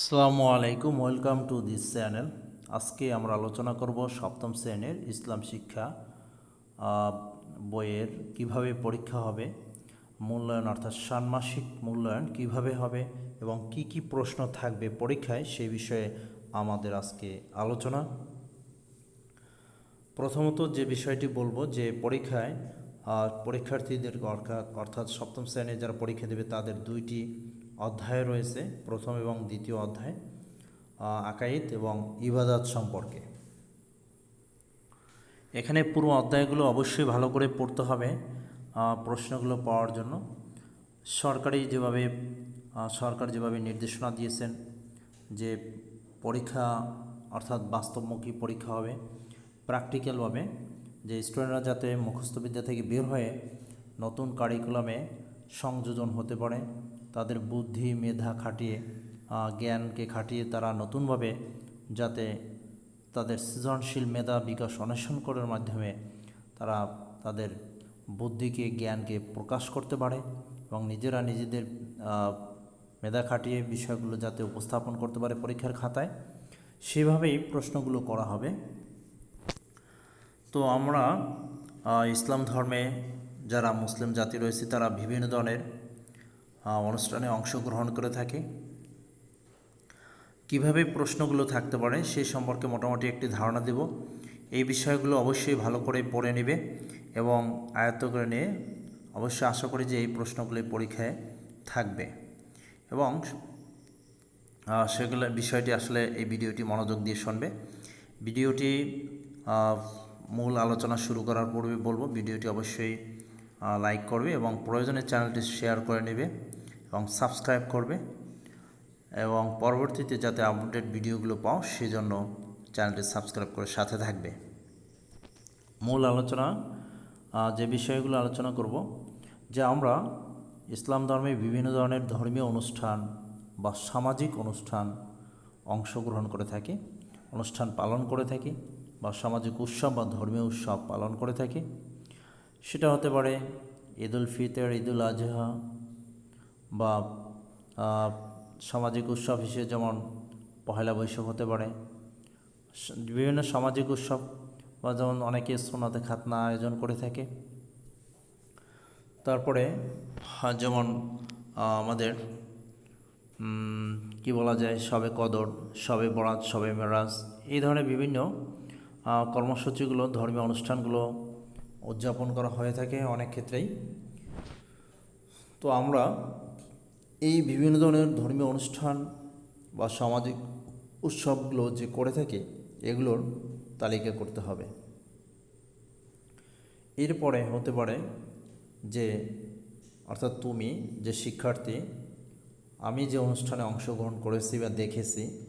আসসালামু আলাইকুম, welcome to this channel. আজকে আমরা আলোচনা করব সপ্তম শ্রেণির ইসলাম শিক্ষা বইয়ের কীভাবে পরীক্ষা হবে, মূল্যায়ন অর্থাৎ ষান্মাসিক মূল্যায়ন কীভাবে হবে এবং কি কি প্রশ্ন থাকবে পরীক্ষায় সেই বিষয়ে আমাদের আজকে আলোচনা। প্রথমত যে বিষয়টি বলব যে পরীক্ষায় পরীক্ষার্থীদের অর্থাৎ অর্থাৎ সপ্তম শ্রেণির যারা পরীক্ষা দেবে তাদের দুইটি অধ্যায় রয়েছে, প্রথম এবং দ্বিতীয় অধ্যায় আকাইদ এবং ইবাদাত সম্পর্কে। এখানে পুরো অধ্যায়গুলো অবশ্যই ভালো করে পড়তে হবে প্রশ্নগুলো পাওয়ার জন্য। সরকারি যেভাবে সরকার যেভাবে নির্দেশনা দিয়েছেন যে পরীক্ষা, অর্থাৎ বাস্তবমুখী পরীক্ষা হবে, প্র্যাকটিক্যালভাবে, যে স্টুডেন্টরা যাতে মুখস্থবিদ্যা থেকে বের হয়ে নতুন কারিকুলামে সংযোজন হতে পারে তাদের বুদ্ধি, মেধা খাটিয়ে জ্ঞানকে খাটিয়ে তারা নতুনভাবে যাতে তাদের সৃজনশীল মেধা বিকাশ অন্বেষণ করার মাধ্যমে তারা তাদের বুদ্ধিকে, জ্ঞানকে প্রকাশ করতে পারে এবং নিজেরা নিজেদের মেধা খাটিয়ে বিষয়গুলো যাতে উপস্থাপন করতে পারে পরীক্ষার খাতায়। সেভাবেই প্রশ্নগুলো করা হবে। তো আমরা ইসলাম ধর্মে যারা মুসলিম জাতি রয়েছে তারা বিভিন্ন ধরনের অনুষ্ঠানে অংশগ্রহণ করে থাকে। কীভাবে প্রশ্নগুলো থাকতে পারে সে সম্পর্কে মোটামুটি একটি ধারণা দেব। এই বিষয়গুলো অবশ্যই ভালো করে পড়ে নেবে এবং আয়ত্ত করে নিয়ে অবশ্যই আশা করি যে এই প্রশ্নগুলি পরীক্ষায় থাকবে। এবং সেগুলো, বিষয়টি আসলে এই ভিডিওটি মনোযোগ দিয়ে শুনবে। ভিডিওটি মূল আলোচনা শুরু করার পূর্বে বলব, ভিডিওটি অবশ্যই লাইক করবে এবং প্রয়োজনে চ্যানেলটি শেয়ার করে নেবে এবং সাবস্ক্রাইব করবে এবং পরবর্তীতে যাতে আপডেট ভিডিওগুলো পাও, সেজন্য চ্যানেলটি সাবস্ক্রাইব করে সাথে থাকবে। মূল আলোচনা যে বিষয়গুলো আলোচনা করব, যে আমরা ইসলাম ধর্মে বিভিন্ন ধরনের ধর্মীয় অনুষ্ঠান বা সামাজিক অনুষ্ঠান অংশগ্রহণ করে থাকি, অনুষ্ঠান পালন করে থাকি বা সামাজিক উৎসব বা ধর্মীয় উৎসব পালন করে থাকি। সেটা হতে পারে ঈদুল ফিতর, ঈদুল আজহা বা সামাজিক উৎসব হিসেবে যেমন পহেলা বৈশাখ হতে পারে। বিভিন্ন সামাজিক উৎসব বা যেমন অনেকে সোনাতে খাতনা আয়োজন করে থাকে। তারপরে যেমন আমাদের কি বলা যায়, সবে কদর, সবে বরাত, সবে মেরাজ এই ধরনের বিভিন্ন কর্মসূচিগুলো, ধর্মীয় অনুষ্ঠানগুলো উদযাপন করা হয়ে থাকে অনেক ক্ষেত্রেই। তো আমরা এই বিভিন্ন ধরনের ধর্মীয় অনুষ্ঠান বা সামাজিক উৎসবগুলো যে করে থাকি, এগুলোর তালিকা করতে হবে। এরপরে হতে পারে যে, অর্থাৎ তুমি যে শিক্ষার্থী, আমি যে অনুষ্ঠানে অংশগ্রহণ করেছি বা দেখেছি,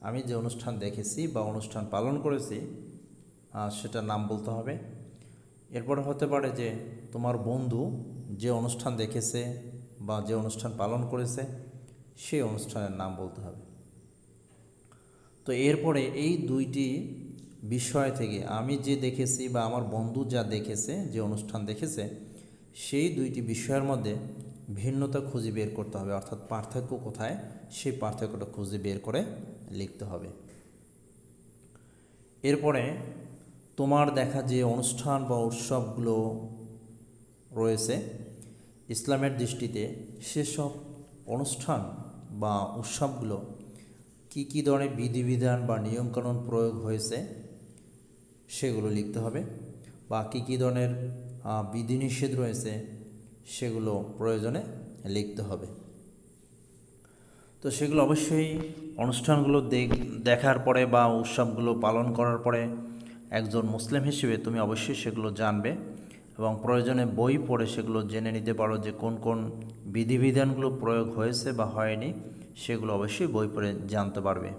আমি যে অনুষ্ঠান দেখেছি বা অনুষ্ঠান পালন করেছি সেটার নাম বলতে হবে এরপরে হতে পারে যে তোমার বন্ধু যে অনুষ্ঠান দেখেছে বা যে অনুষ্ঠান পালন করেছে, সেই অনুষ্ঠানের নাম বলতে হবে। তো এরপরে এই দুইটি বিষয় থেকে আমি যে দেখেছি বা আমার বন্ধু যা দেখেছে, যে অনুষ্ঠান দেখেছে, সেই দুইটি বিষয়ের মধ্যে ভিন্নতা খুঁজে বের করতে হবে। অর্থাৎ পার্থক্য কোথায়, সেই পার্থক্যটা খুঁজে বের করে লিখতে হবে। এরপরে তোমার দেখা যে অনুষ্ঠান বা উৎসবগুলো রয়েছে, ইসলামের দৃষ্টিতে সেসব অনুষ্ঠান বা উৎসবগুলো কী কী ধরনের বিধিবিধান বা নিয়মকানুন প্রয়োগ হয়েছে সেগুলো লিখতে হবে বা কী কী ধরনের বিধিনিষেধ রয়েছে সেগুলো প্রয়োজনে লিখতে হবে। তো সেগুলো অবশ্যই অনুষ্ঠানগুলো দেখ- দেখার পরে বা উৎসবগুলো পালন করার পরে একজন মুসলিম হিসেবে তুমি অবশ্যই সেগুলো জানবে এবং প্রয়োজনে বই পড়ে সেগুলো জেনে নিতে পারো যে কোন কোন বিধিবিধানগুলো প্রয়োগ হয়েছে বা হয়নি, সেগুলো অবশ্যই বই পড়ে জানতে পারবে।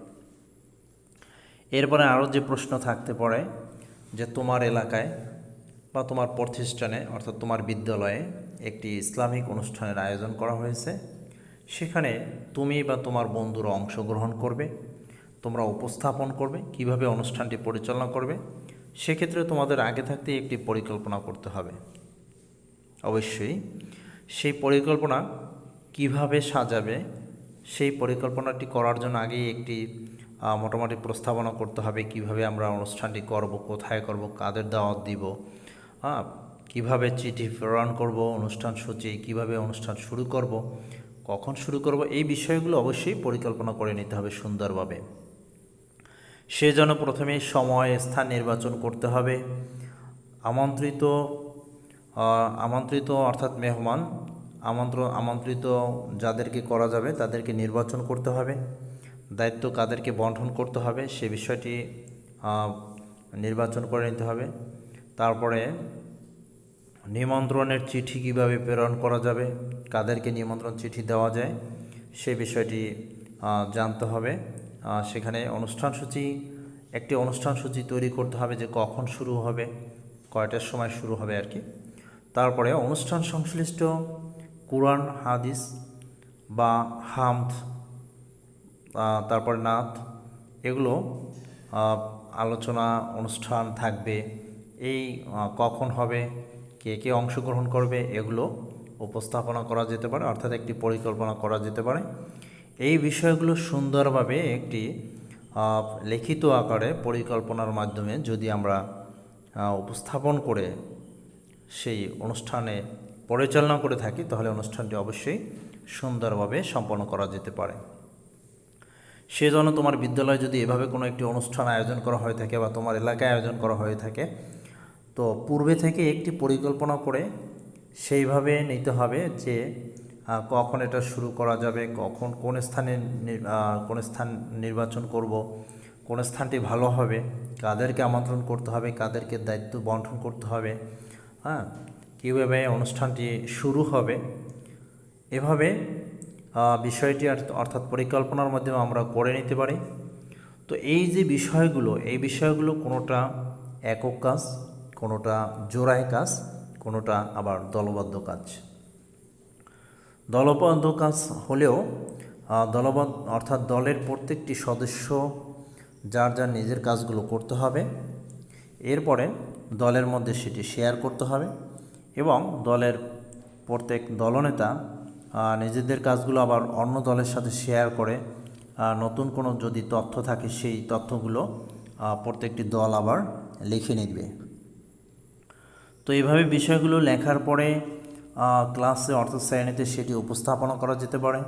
এরপরে আরও যে প্রশ্ন থাকতে পারে যে তোমার এলাকায় বা তোমার প্রতিষ্ঠানে অর্থাৎ তোমার বিদ্যালয়ে একটি ইসলামিক অনুষ্ঠানের আয়োজন করা হয়েছে, সেখানে তুমি বা তোমার বন্ধুরা অংশগ্রহণ করবে। তোমরা উপস্থাপন করবে, কীভাবে অনুষ্ঠানটি পরিচালনা করবে, সেক্ষেত্রে তোমাদের আগে থাকতে একটি পরিকল্পনা করতে হবে। অবশ্যই, সেই পরিকল্পনা কীভাবে সাজাবে, সেই পরিকল্পনাটি করার জন্য আগেই একটি মোটামুটি প্রস্তাবনা করতে হবে, কীভাবে আমরা অনুষ্ঠানটি করব, কোথায় করব, কাদের দাওয়াত দিব হ্যাঁ কীভাবে চিঠি প্রেরণ করব, অনুষ্ঠান সূচি, কীভাবে অনুষ্ঠান শুরু করব, কখন শুরু করব, এই বিষয়গুলো অবশ্যই পরিকল্পনা করে নিতে হবে সুন্দরভাবে। সেজন্য প্রথমে সময়, স্থান নির্বাচন করতে হবে। আমন্ত্রিত আমন্ত্রিত অর্থাৎ মেহমান আমন্ত্রণ আমন্ত্রিত যাদেরকে করা যাবে তাদেরকে নির্বাচন করতে হবে। দায়িত্ব কাদেরকে বন্টন করতে হবে সে বিষয়টি নির্বাচন করে নিতে হবে। তারপরে নিমন্ত্রণের চিঠি কীভাবে প্রেরণ করা যাবে, কাদেরকে নিমন্ত্রণ চিঠি দেওয়া যায় সে বিষয়টি জানতে হবে। সেখানে অনুষ্ঠান সূচি, একটি অনুষ্ঠান সূচি তৈরি করতে হবে যে কখন শুরু হবে, কয়টার সময় শুরু হবে আর কি। তারপরে অনুষ্ঠান সংশ্লিষ্ট কোরআন, হাদিস বা হামদ তারপরে নাথ এগুলো আলোচনা অনুষ্ঠান থাকবে। এই কখন হবে, কে কে অংশগ্রহণ করবে, এগুলো উপস্থাপনা করা যেতে পারে, অর্থাৎ একটি পরিকল্পনা করা যেতে পারে। এই বিষয়গুলো সুন্দরভাবে একটি লিখিত আকারে পরিকল্পনার মাধ্যমে যদি আমরা উপস্থাপন করে সেই অনুষ্ঠানে পরিচালনা করে থাকি, তাহলে অনুষ্ঠানটি অবশ্যই সুন্দরভাবে সম্পন্ন করা যেতে পারে। সেজন্য তোমার বিদ্যালয়ে যদি এভাবে কোনো একটি অনুষ্ঠান আয়োজন করা হয়ে থাকে বা তোমার এলাকায় আয়োজন করা হয়ে থাকে, তো পূর্বে থেকে একটি পরিকল্পনা করে সেইভাবে নিতে হবে যে কখন এটা শুরু করা যাবে, কখন কোন স্থানে কোন স্থান নির্বাচন করব, কোন স্থানটি ভালো হবে, কাদেরকে আমন্ত্রণ করতে হবে, কাদেরকে দায়িত্ব বন্টন করতে হবে হ্যাঁ কীভাবে অনুষ্ঠানটি শুরু হবে, এভাবে বিষয়টি অর্থাৎ পরিকল্পনার মাধ্যমে আমরা করে নিতে পারি। তো এই যে বিষয়গুলো, এই বিষয়গুলো কোনোটা একক কাজ, কোনোটা জোড়ায় কাজ, কোনোটা আবার দলবদ্ধ কাজ। দলবদ্ধ কাজ হলেও দলবদ্ধ অর্থাৎ দলের প্রত্যেকটি সদস্য, যার যার নিজের কাজগুলো করতে হবে। এরপরে দলের মধ্যে সেটি শেয়ার করতে হবে এবং দলের প্রত্যেক দলনেতা নিজেদের কাজগুলো আবার অন্য দলের সাথে শেয়ার করে নতুন কোনো যদি তথ্য থাকে সেই তথ্যগুলো প্রত্যেকটি দল আবার লিখে নিবে। তো এইভাবে বিষয়গুলো লেখার পরে ক্লাসে অর্থাৎ শ্রেণীতে সেটি উপস্থাপনা করা যেতে পারে,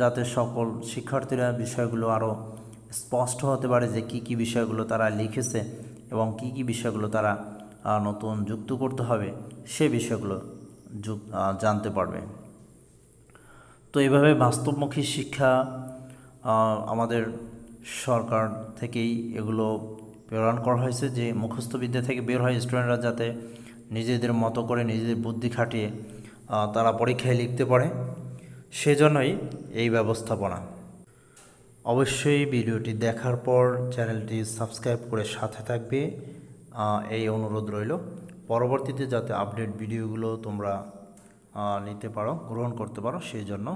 যাতে সকল শিক্ষার্থীরা বিষয়গুলো আরও স্পষ্ট হতে পারে যে কী কী বিষয়গুলো তারা লিখেছে এবং কী কী বিষয়গুলো তারা নতুন যুক্ত করতে হবে, সে বিষয়গুলো জানতে পারবে। তো এইভাবে বাস্তবমুখী শিক্ষা আমাদের সরকার থেকেই এগুলো প্রেরণ করা হয়েছে, যে মুখস্থবিদ্যা থেকে বের হয় স্টুডেন্টরা যাতে নিজেদের মতো করে নিজেদের বুদ্ধি খাটিয়ে তারা পরীক্ষায় লিখতে পারে। সেজন্যই এই ব্যবস্থাপনা। অবশ্যই ভিডিওটি দেখার পর চ্যানেলটি সাবস্ক্রাইব করে সাথে থাকবে। এই অনুরোধ রইল। পরবর্তীতে যাতে আপডেট ভিডিওগুলো তোমরা নিতে পারো, গ্রহণ করতে পারো সেই জন্য